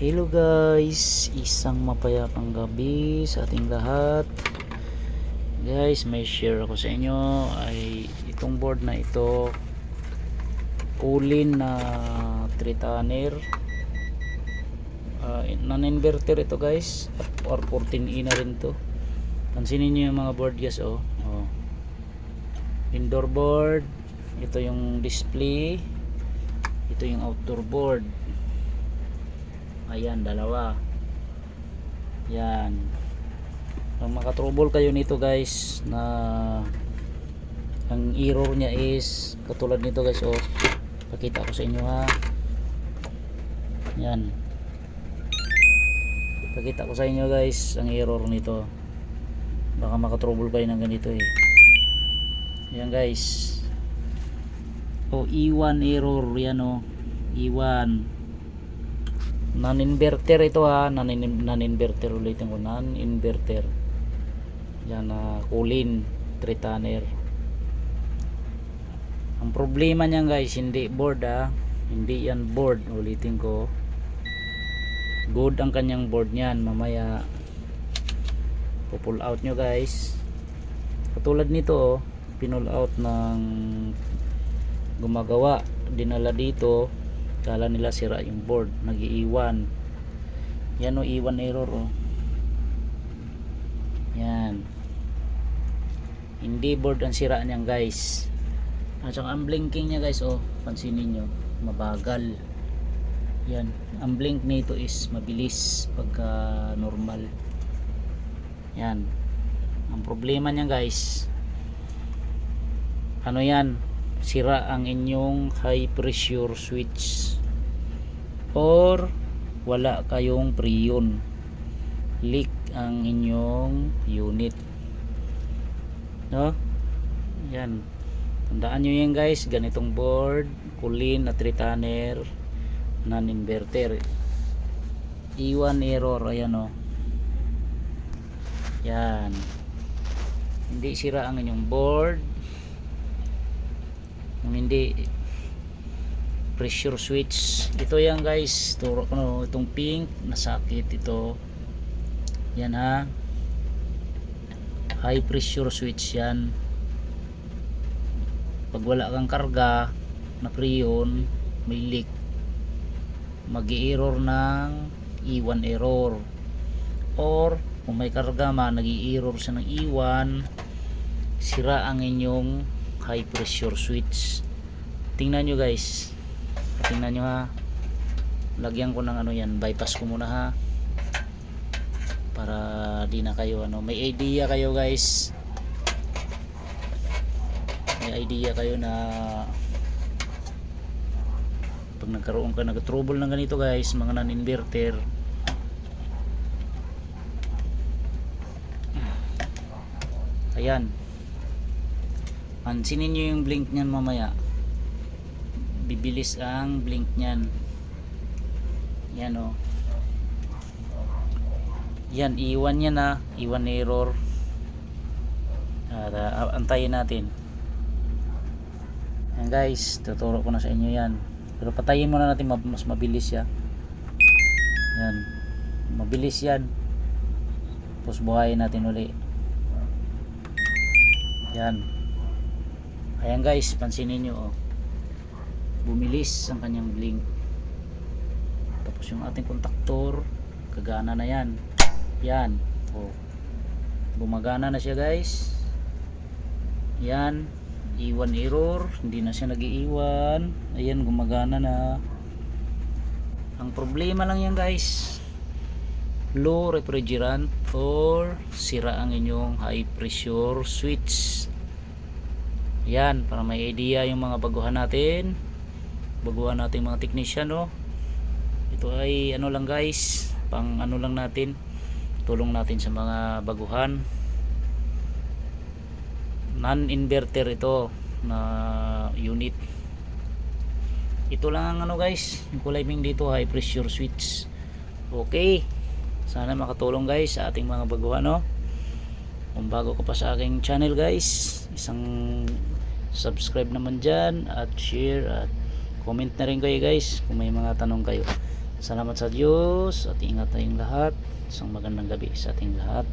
Hello guys, isang mapayapang gabi sa ating lahat. Guys, may share ako sa inyo ay itong board na ito Kulin na 3 tonner. Uh, non-inverter ito guys or 14E na rin to. Pansinin niyo yung mga board guys oh. oh. Indoor board, ito yung display, ito yung outdoor board ayan dalawa. Yan. Kung makatrouble kayo nito guys na ang error nya is katulad nito guys oh. Pakita ko sa inyo ha. Yan. Pakita ko sa inyo guys ang error nito. Baka makatrouble kayo ng ganito eh. Yan guys. Oh E1 error. Yan oh. E1 non-inverter ito ha. Non-in- non-inverter ulitin ko non-inverter yan na kulin 3 tonner ang problema niyan guys hindi board ha. Hindi yan board. Ulitin ko. Good ang kanyang board niyan. Mamaya pull out nyo guys. Katulad nito oh, pinull out ng gumagawa dinala dito kala nila sira yung board. Nag-iiwan. Yan o iwan error o yan. Hindi board ang sira niyan guys. At saka ang blinking niya guys oh. Pansinin nyo mabagal. Yan. Ang blink nito is mabilis pagka normal. Yan. Ang problema niya guys. Ano yan sira ang inyong high pressure switch. Or wala kayong preyon leak ang inyong unit. No? Yan. Tandaan nyo yan guys. Ganitong board kulin 3 tonner non inverter iwan error. Ayan o yan. Hindi sira ang inyong board kung hindi pressure switch. Ito yan guys. Turo ko no, itong pink. Nasakit ito. Yan ha? High pressure switch yan. Pag wala kang karga na preyon may leak. Mag error ng E1 error. Or kung may karga man nag error siya ng E1 sira ang inyong high pressure switch. Tingnan nyo guys. Tingnan nyo ha. Lagyan ko ng ano yan bypass ko muna ha. Para di na kayo ano may idea kayo guys. May idea kayo na pag nagkaroon ka nag-trouble ng ganito guys mga non-inverter. Ayan pansinin nyo yung blink nyan mamaya. Bibilis ang blink nyan. Yan o yan iwan yan na iwan error at uh, antayin natin. Yan guys. Tuturo ko na sa inyo yan. Pero patayin muna natin mas mabilis ya yan. Mabilis yan. Tapos buhayin natin uli. Yan ayan guys pansinin nyo oh. bumilis ang kanyang blink tapos yung ating kontaktor kagana na yan. Yan oh. bumagana na siya guys. Yan iwan error. Hindi na siya nag-iiwan. Ayan gumagana na. Ang problema lang yan guys. Low refrigerant or sira ang inyong high pressure switch yan para may idea yung mga baguhan natin. Baguhan natin mga technician no ito ay ano lang guys. Pang ano lang natin. Tulong natin sa mga baguhan. Non-inverter ito na unit. Ito lang ang ano guys. Yung kulay pink dito high pressure switch. Okay. Sana makatulong guys sa ating mga baguhan no kung bago ka pa sa aking channel guys isang subscribe naman dyan at share at comment na rin kayo guys kung may mga tanong kayo Salamat sa Diyos at ingat tayong lahat. Isang magandang gabi sa ating lahat.